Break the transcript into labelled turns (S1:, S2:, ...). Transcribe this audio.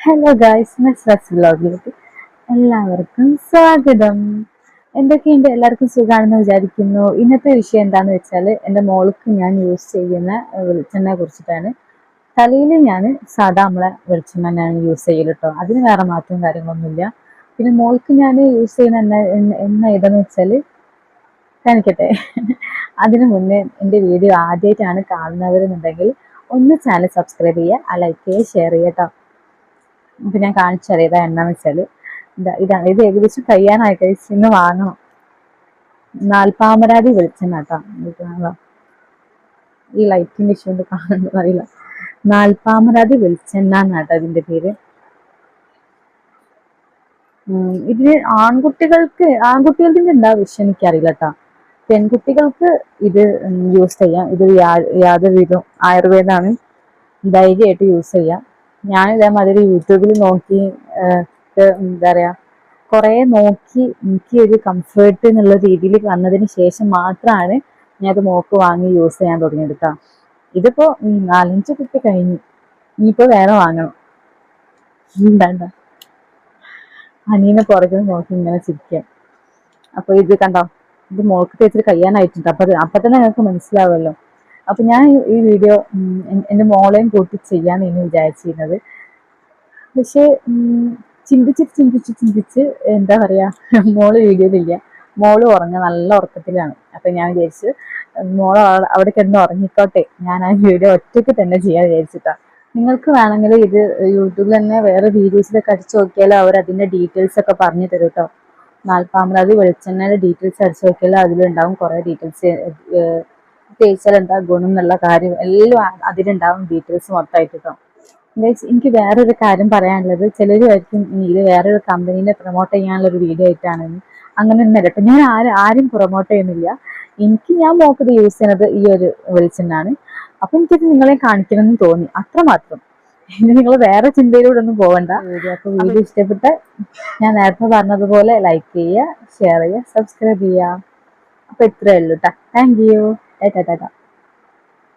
S1: Hello guys Messrs വ്ലോഗിലേക്ക് എല്ലാവർക്കും സ്വാഗതം. എന്തൊക്കെയുണ്ട്? എല്ലാവർക്കും സുഖമാണെന്ന് വിചാരിക്കുന്നു. ഇന്നത്തെ വിഷയം എന്താണെന്ന് വെച്ചാൽ എന്റെ മോൾക്ക് ഞാൻ യൂസ് ചെയ്യുന്ന വെളിച്ചെണ്ണയെ കുറിച്ചിട്ടാണ്. തലയിൽ ഞാൻ സാധാ നമ്മളെ വെളിച്ചെണ്ണ യൂസ് ചെയ്യൽ കേട്ടോ അതിന് വേറെ മാറ്റവും കാര്യങ്ങളൊന്നുമില്ല. പിന്നെ മോൾക്ക് ഞാൻ യൂസ് ചെയ്യുന്ന എണ്ണ എണ്ണ- ഏതെന്ന് വെച്ചാൽ കാണിക്കട്ടെ. അതിനു മുന്നേ എന്റെ വീഡിയോ ആദ്യമായിട്ടാണ് കാണുന്നവരെന്നുണ്ടെങ്കിൽ ഒന്ന് ചാനൽ സബ്സ്ക്രൈബ് ചെയ്യുക ലൈക്ക് ചെയ്യുക ഷെയർ ചെയ്യുക കേട്ടോ ഇപ്പം ഞാൻ കാണിച്ചു തരാം ഇതാ എന്നാന്ന് വെച്ചാൽ ഇതാ ഇതാണ് ഇത് ഏകദേശം കഴിയാനായി കഴിച്ച് ഇന്ന് വാങ്ങണം. നാൽപ്പാമരാതി വെളിച്ചെണ്ണ കേട്ടോ. ഈ ലൈറ്റിന്റെ ഇഷ്യൂ കൊണ്ട് കാണുന്നത് അറിയില്ല. നാൽപ്പാമരാതി വെളിച്ചെണ്ണ എന്നാട്ടോ ഇതിന്റെ പേര്? ഇതിന് ആൺകുട്ടികൾക്ക് ആൺകുട്ടികളുടെ ഉണ്ടാവും വിഷയം എനിക്കറിയില്ല കേട്ടോ പെൺകുട്ടികൾക്ക് ഇത് യൂസ് ചെയ്യാം. ഇത് യാ- യാതൊരു വിധം ആയുർവേദമാണ് ധൈര്യമായിട്ട് യൂസ് ചെയ്യാം. ഞാൻ ഇതേമാതിരി യൂട്യൂബിൽ നോക്കി എന്താ പറയാ കുറെ നോക്കി എനിക്ക് ഒരു കംഫേർട്ട് എന്നുള്ള രീതിയിൽ വന്നതിന് ശേഷം മാത്രമാണ് അത് മോക്ക് വാങ്ങി യൂസ് ചെയ്യാൻ തുടങ്ങിയെടുക്കാം ട്ടോ. ഇതിപ്പോ ഉം, നാലഞ്ച് കുട്ടി കഴിഞ്ഞു ഇനിയിപ്പോ വേറെ വാങ്ങണം. വേണ്ട. അനീനെ പുറകിൽ നോക്കി ഇങ്ങനെ ചിരിക്കാം. അപ്പൊ ഇത് കണ്ടോ ഇത് മോൾക്ക് തേച്ചിട്ട് കഴിയാനായിട്ടുണ്ട്. അപ്പൊ അപ്പൊ തന്നെ നിങ്ങൾക്ക് മനസ്സിലാവുമല്ലോ അപ്പൊ ഞാൻ ഈ- വീഡിയോ എന്റെ മോളെയും കൂട്ടി ചെയ്യാന്ന് ഇനി വിചാരിച്ചിരുന്നത്. പക്ഷേ ചിന്തിച്ച് ചിന്തിച്ച് ചിന്തിച്ച് എന്താ പറയാ മോൾ വീഡിയോ വീഡിയോയിലില്ല മോൾ ഉറങ്ങ നല്ല ഉറക്കത്തിലാണ്. അപ്പൊ ഞാൻ വിചാരിച്ചു മോൾ അവിടെ- കിടന്ന് ഉറങ്ങിക്കോട്ടെ. ഞാൻ ആ വീഡിയോ ഒറ്റയ്ക്ക് തന്നെ ചെയ്യാൻ വിചാരിച്ചിട്ടാ. നിങ്ങൾക്ക് വേണമെങ്കിൽ ഇത് യൂട്യൂബിൽ തന്നെ വേറെ വീഡിയോസിലൊക്കെ അടിച്ചു നോക്കിയാൽ അവർ അതിന്റെ ഡീറ്റെയിൽസ് ഒക്കെ പറഞ്ഞു തരും കേട്ടോ നാൽപ്പാമരാതി വെളിച്ചെണ്ണയുടെ ഡീറ്റെയിൽസ് അടിച്ചു നോക്കിയാൽ അതിലുണ്ടാവും കുറേ ഡീറ്റെയിൽസ് തേച്ചാൽ എന്താ ഗുണം എന്നുള്ള കാര്യം എല്ലാം അതിലുണ്ടാവും ഡീറ്റെയിൽസ് മൊത്തമായിട്ട് കേട്ടോ എനിക്ക് വേറൊരു കാര്യം പറയാനുള്ളത് ചിലർ ആയിരിക്കും "ഇനി ഇത് വേറൊരു കമ്പനീനെ പ്രൊമോട്ട് ചെയ്യാനുള്ള ഒരു വീഡിയോ ആയിട്ടാണ് അങ്ങനെ ഒന്നും കേട്ടോ ഞാൻ ആരും ആരും പ്രൊമോട്ട് ചെയ്യുന്നില്ല. എനിക്ക് ഞാൻ നോക്കുന്നത് യൂസ് ചെയ്യുന്നത് ഈ ഒരു വെളിച്ചെണ്ണാണ്. അപ്പൊ എനിക്കത് നിങ്ങളെ കാണിക്കണം എന്ന് തോന്നി. അത്രമാത്രം. ഇനി നിങ്ങൾ വേറെ ചിന്തയിലൂടെ ഒന്നും പോകണ്ട വീഡിയോ അപ്പൊ വീഡിയോ ഇഷ്ടപ്പെട്ട ഞാൻ നേരത്തെ പറഞ്ഞതുപോലെ ലൈക്ക് ചെയ്യുക ഷെയർ ചെയ്യുക സബ്സ്ക്രൈബ് ചെയ്യുക. അപ്പൊ ഇത്രയേ ഉള്ളൂ കേട്ടോ താങ്ക് യു 哎，等等等。